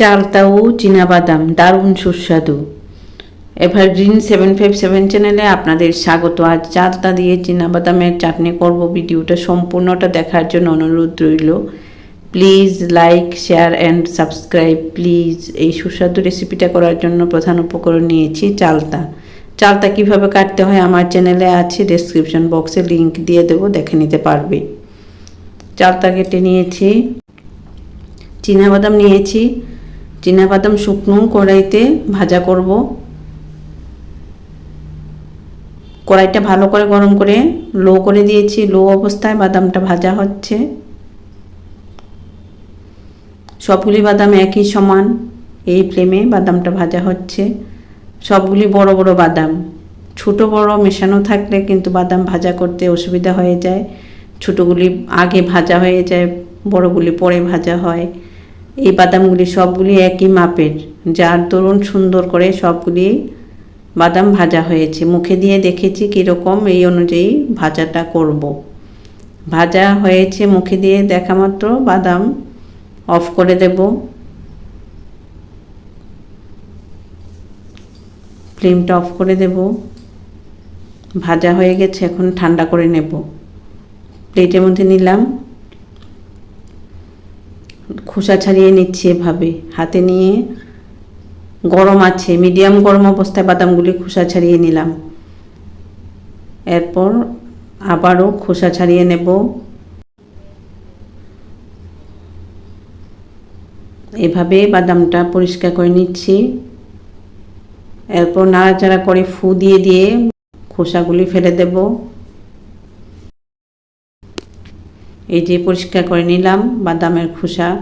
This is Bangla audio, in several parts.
চালতাউ চীনাবাদাম দারুণ সুস্বাদু এভারগ্রিন সেভেন ফাইভ সেভেন চ্যানেলে আপনাদের স্বাগত। আজ চালতা দিয়ে চীনাবাদামের চাটনি করব। ভিডিওটা সম্পূর্ণটা দেখার জন্য অনুরোধ রইল। Please like share and subscribe please এই সুস্বাদু রেসিপিটা করার জন্য প্রধান উপকরণ নিয়েছি চালতা চালতা কীভাবে কাটতে হয় আমার চ্যানেলে আছে। ডেসক্রিপশন বক্সে লিংক দিয়ে দেবো, দেখে নিতে পারবে। চালতা কেটে নিয়েছি। চীনাবাদাম নিয়েছি। চীনাবাদাম শুকনো কড়াইতে ভাজা করব। কড়াইটা ভালো করে গরম করে লো করে দিয়েছি, লো অবস্থায় বাদামটা ভাজা হচ্ছে। সবগুলি বাদাম একই সমান, এই ফ্লেমে বাদামটা ভাজা হচ্ছে। সবগুলি বড় বড় বাদাম, ছোট বড় মেশানো থাকলে কিন্তু বাদাম ভাজা করতে অসুবিধা হয়ে যায়। ছোটোগুলি আগে ভাজা হয়ে যায়, বড়গুলি পরে ভাজা হয়। এই বাদামগুলি সবগুলি একই মাপের, যার দরুন সুন্দর করে সবগুলি বাদাম ভাজা হয়েছে। মুখে দিয়ে দেখেছি কীরকম এই অনুযায়ী ভাজাটা করব। ভাজা হয়েছে, মুখে দিয়ে দেখা মাত্র বাদাম অফ করে দেব। ফ্লেমটা অফ করে দেব। ভাজা হয়ে গেছে, এখন ঠান্ডা করে নেব। প্লেটের মধ্যে নিলাম। খোসা ছাড়িয়ে নিচ্ছি এভাবে। হাতে নিয়ে গরম আছে মিডিয়াম গরম অবস্থায় বাদামগুলি খোসা ছাড়িয়ে নিলাম। এরপর আবারও খোসা ছাড়িয়ে নেব। এভাবে বাদামটা পরিষ্কার করে নিচ্ছি। এরপর নাড়াচাড়া করে ফু দিয়ে দিয়ে খোসাগুলি ফেলে দেব। এই যে পরিষ্কার করে নিলাম, বাদামের খোসা।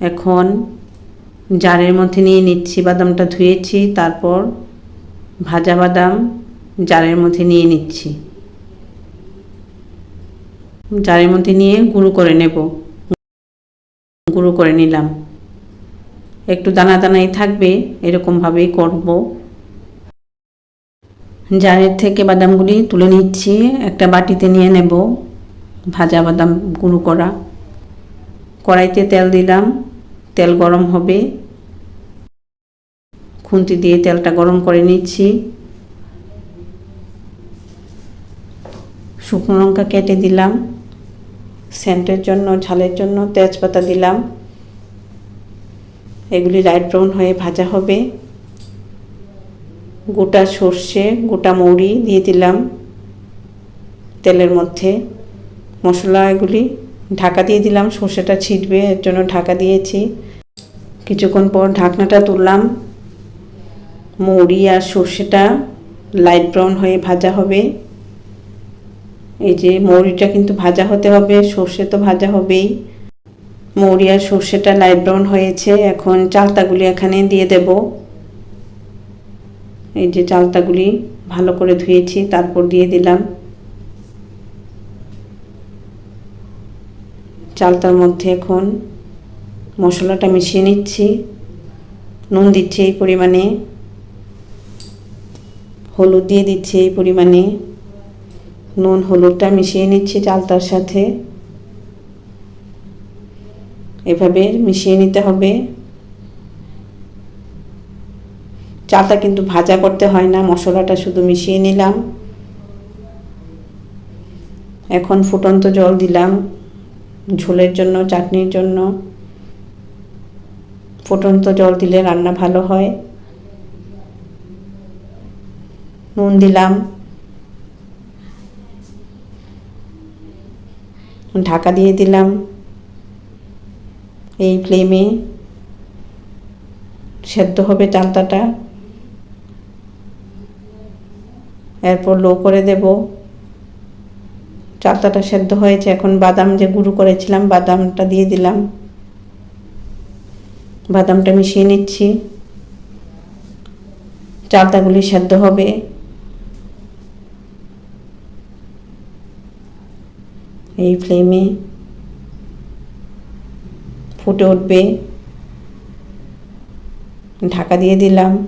এখন জারের মধ্যে নিয়ে নিচ্ছি, বাদামটা ধুয়েছি, তারপর ভাজা বাদাম জারের মধ্যে নিয়ে নিচ্ছি। জারের মধ্যে নিয়ে গুঁড়ো করে নেব। গুঁড়ো করে নিলাম। একটু দানা দানাই থাকবে, এরকমভাবেই করব। জারের থেকে বাদামগুলি তুলে নিচ্ছি। একটা বাটিতে নিয়ে নেব ভাজা বাদাম গুঁড়ো করা। কড়াইতে তেল দিলাম। তেল গরম হবে। খুন্তি দিয়ে তেলটা গরম করে নিচ্ছি। শুকনো লঙ্কা কেটে দিলাম। সেন্টের জন্য, ঝালের জন্য তেজপাতা দিলাম। এগুলি লাইট ব্রাউন হয়ে ভাজা হবে। গোটা সর্ষে, গোটা মৌরি দিয়ে দিলাম তেলের মধ্যে। মশলা এগুলি ঢাকা দিয়ে দিলাম, সর্ষেটা ছিটবে, এর জন্য ঢাকা দিয়েছি। কিছুক্ষণ পর ঢাকনাটা তুললাম। মৌরি আর সর্ষেটা লাইট ব্রাউন হয়ে ভাজা হবে। এই যে মৌরিটা কিন্তু ভাজা হতে হবে, সর্ষে তো ভাজা হবেই। মৌরি আর সর্ষেটা লাইট ব্রাউন হয়েছে, এখন চালতাগুলি এখানে দিয়ে দেব। এই যে চালতাগুলি ভালো করে ধুয়েছি, তারপর দিয়ে দিলাম। চালতার মধ্যে এখন মশলাটা মিশিয়ে নিচ্ছি। নুন দিচ্ছি এই পরিমাণে। হলুদ দিয়ে দিচ্ছি এই পরিমাণে। নুন, হলুদটা মিশিয়ে নিচ্ছি চালতার সাথে। এভাবে মিশিয়ে নিতে হবে। চালটা কিন্তু ভাজা করতে হয় না, মশলাটা শুধু মিশিয়ে নিলাম। এখন ফুটন্ত জল দিলাম, ঝোলের জন্য, চাটনির জন্য। ফুটন্ত জল দিলে রান্না ভালো হয়। নুন দিলাম। ঢাকা দিয়ে দিলাম এই ফ্লেমে। সেদ্ধ হবে চালতাটা এরপর লো করে দেব। চালতাটা সেদ্ধ হয়েছে, এখন বাদাম যে গুঁড়ো করেছিলাম, বাদামটা দিয়ে দিলাম। বাদামটা মিশিয়ে নিচ্ছি। চালতাগুলি সেদ্ধ হবে। এই ফ্লেমে ফুটে উঠবে। ঢাকা দিয়ে দিলাম।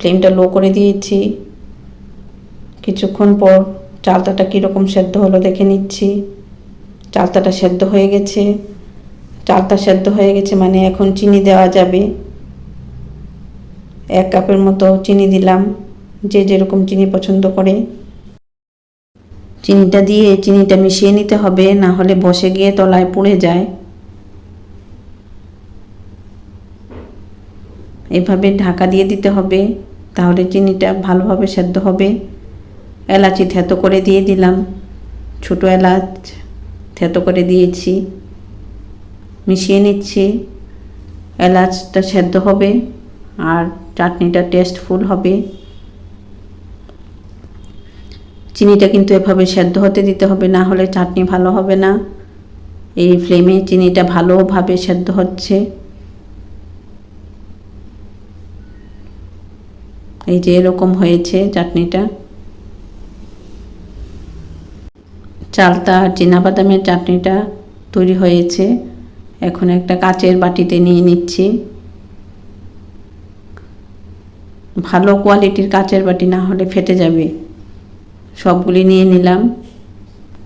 ফ্লেমটা লো করে দিয়েছি। কিছুক্ষণ পর চালতাটা কীরকম সেদ্ধ হলো দেখে নিচ্ছি। চালতাটা সেদ্ধ হয়ে গেছে। চালতা সেদ্ধ হয়ে গেছে মানে এখন চিনি দেওয়া যাবে। এক কাপের মতো চিনি দিলাম, যে যেরকম চিনি পছন্দ করে। চিনিটা দিয়ে চিনিটা মিশিয়ে নিতে হবে, না হলে বসে গিয়ে তলায় পুড়ে যায়। এভাবে ঢাকা দিয়ে দিতে হবে। তাহলে চিনিটা ভালোভাবে সেদ্ধ হবে। এলাচি থেতো করে দিয়ে দিলাম। ছোটো এলাচ থেতো করে দিয়েছি। মিশিয়ে নিচ্ছি। এলাচটা সেদ্ধ হবে আর চাটনিটা টেস্টফুল হবে। চিনিটা কিন্তু এভাবে সেদ্ধ হতে দিতে হবে, না হলে চাটনি ভালো হবে না। এই ফ্লেমে চিনিটা ভালোভাবে সেদ্ধ হচ্ছে। এই যে এরকম হয়েছে চাটনিটা। চালতা বাদামের চাটনিটা তৈরি হয়েছে। এখন একটা কাচের বাটিতে নিয়ে নিচ্ছি। ভালো কোয়ালিটির কাচের বাটি না হলে ফেটে যাবে। সবগুলি নিয়ে নিলাম।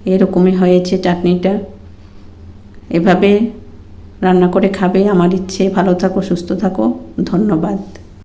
এরকমই হয়েছে চাটনিটা। এভাবে রান্না করে খাবে। আমার ইচ্ছে। ভালো থাকো, সুস্থ থাকো। ধন্যবাদ।